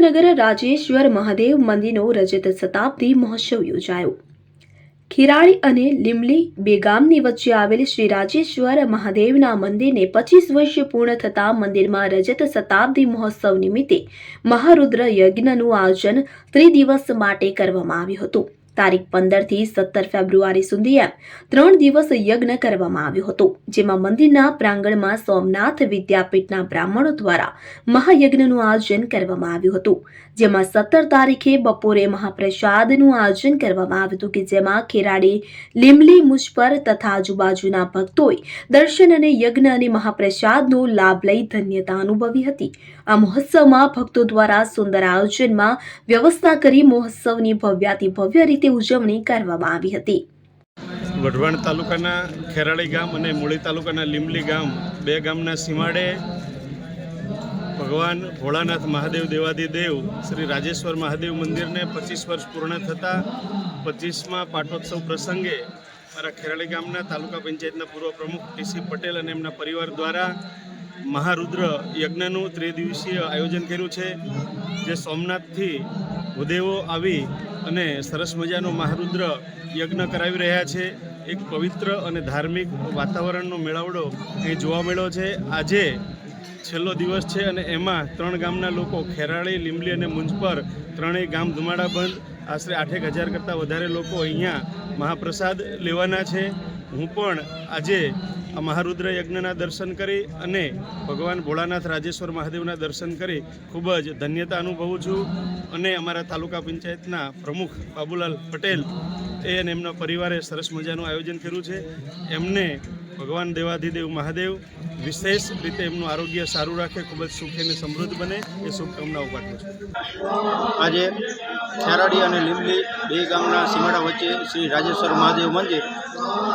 સુરેન્દ્રનગર રાજેશ્વર મહાદેવ મંદિરનો રજત શતાબ્દી મહોત્સવ યોજાયો. ખીરાળી અને લીમલી બે ગામની વચ્ચે આવેલ શ્રી રાજેશ્વર મહાદેવના મંદિરને પચીસ વર્ષ પૂર્ણ થતા મંદિરમાં રજત શતાબ્દી મહોત્સવ નિમિત્તે મહારુદ્ર યજ્ઞનું આયોજન ત્રિદિવસ માટે કરવામાં આવ્યું હતું. તારીખ પંદરથી સત્તર ફેબ્રુઆરી સુધી એમ ત્રણ દિવસ યજ્ઞ કરવામાં આવ્યો હતો, જેમાં મંદિરના પ્રાંગણમાં સોમનાથ વિદ્યાપીઠના બ્રાહ્મણો દ્વારા મહાયજ્ઞનું આયોજન કરવામાં આવ્યું હતું, જેમાં સત્તર તારીખે બપોરે મહાપ્રસાદનું આયોજન કરવામાં આવ્યું હતું કે જેમાં ખેરાડી લીમલી મુજપર તથા આજુબાજુના ભક્તોએ દર્શન અને યજ્ઞ અને મહાપ્રસાદનો લાભ લઈ ધન્યતા અનુભવી હતી. આ મહોત્સવમાં ભક્તો દ્વારા સુંદર આયોજનમાં વ્યવસ્થા કરી મહોત્સવની ભવ્યાતિ ભવ્ય રીતે ઉજવણી કરવામાં આવી હતી. વઢવાણ તાલુકાના ખેરાળી ગામ અને મૂળી તાલુકાના લીમલી ગામ બે ગામના સીમાડે ભગવાન ભોળાનાથ મહાદેવ દેવાદિદેવ શ્રી રાજેશ્વર મહાદેવ મંદિરને પચીસ વર્ષ પૂર્ણ થતાં પચીસમાં પાટોત્સવ પ્રસંગે મારા ખેરાળી ગામના તાલુકા પંચાયતના પૂર્વ પ્રમુખ ટીસી પટેલ અને એમના પરિવાર દ્વારા મહારુદ્ર યજ્ઞનું ત્રિદિવસીય આયોજન કર્યું છે, જે સોમનાથથી ભૂદેવો આવી અને સરસ મજાનો મહારુદ્ર યજ્ઞ કરાવી રહ્યા છે. એક પવિત્ર અને ધાર્મિક વાતાવરણનો મેળાવડો અહીં જોવા મળ્યો છે. આજે છેલ્લો દિવસ છે અને એમાં ત્રણ ગામના લોકો ખેરાળી, લીંબલી અને મુંજપર ત્રણેય ગામ ધુમાડા બંધ. આશરે આઠેક હજાર કરતાં વધારે લોકો અહીંયા મહાપ્રસાદ લેવાના છે. હું પણ આજે આ મહારુદ્ર યજ્ઞના દર્શન કરી અને ભગવાન ભોળાનાથ રાજેશ્વર મહાદેવના દર્શન કરી ખૂબ જ ધન્યતા અનુભવું છું અને અમારા તાલુકા પંચાયતના પ્રમુખ બાબુલાલ પટેલ એ અને એમના પરિવારે સરસ મજાનું આયોજન કર્યું છે. એમને ભગવાન દેવાધિદેવ મહાદેવ વિશેષ રીતે એમનું આરોગ્ય સારું રાખે, ખૂબ જ સુખી અને સમૃદ્ધ બને એ શુભકામનાઓ પાઠવું છું. આજે ખેરાડી અને લીંબલી બે ગામના સીમાડા વચ્ચે શ્રી રાજેશ્વર મહાદેવ મંદિર,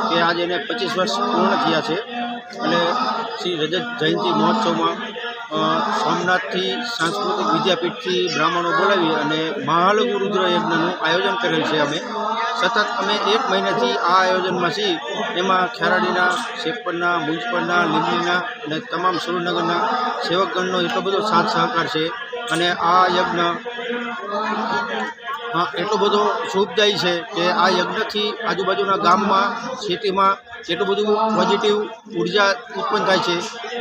કે આજે એને પચીસ વર્ષ પૂર્ણ થયા છે અને શ્રી રજત જયંતિ મહોત્સવમાં સોમનાથથી સાંસ્કૃતિક વિદ્યાપીઠથી બ્રાહ્મણો બોલાવી અને મહાલઘુ રુદ્ર યજ્ઞનું આયોજન કરેલ છે અમે. સતત અમે એક મહિનાથી આ આયોજનમાં છીએ. એમાં ખેરાડીના, શેખપરના, મુંજપરના, લીંબડીના અને તમામ સુરેન્દ્રનગરના સેવકગણનો એટલો બધો સાથ સહકાર છે અને આ યજ્ઞ, હા, એટલો બધો શુભદાયી છે કે આ યજ્ઞથી આજુબાજુના ગામમાં, સિટીમાં એટલું બધું પોઝિટિવ ઊર્જા ઉત્પન્ન થાય છે.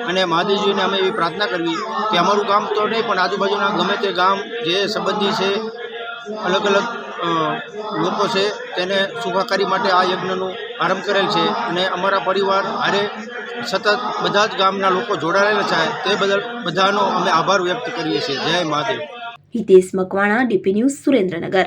અને મહાદેવજીને અમે એવી પ્રાર્થના કરવી કે અમારું ગામ તો નહીં, પણ આજુબાજુના ગમે તે ગામ જે સંબંધી છે, અલગ અલગ લોકો છે તેને સુખાકારી માટે આ યજ્ઞનું આરંભ કરેલ છે અને અમારા પરિવાર હારે સતત બધા જ ગામના લોકો જોડાયેલા છે. તે બદલ બધાનો અમે આભાર વ્યક્ત કરીએ છીએ. જય Mahadev. Hitesh Makwana, DP news Surendranagar.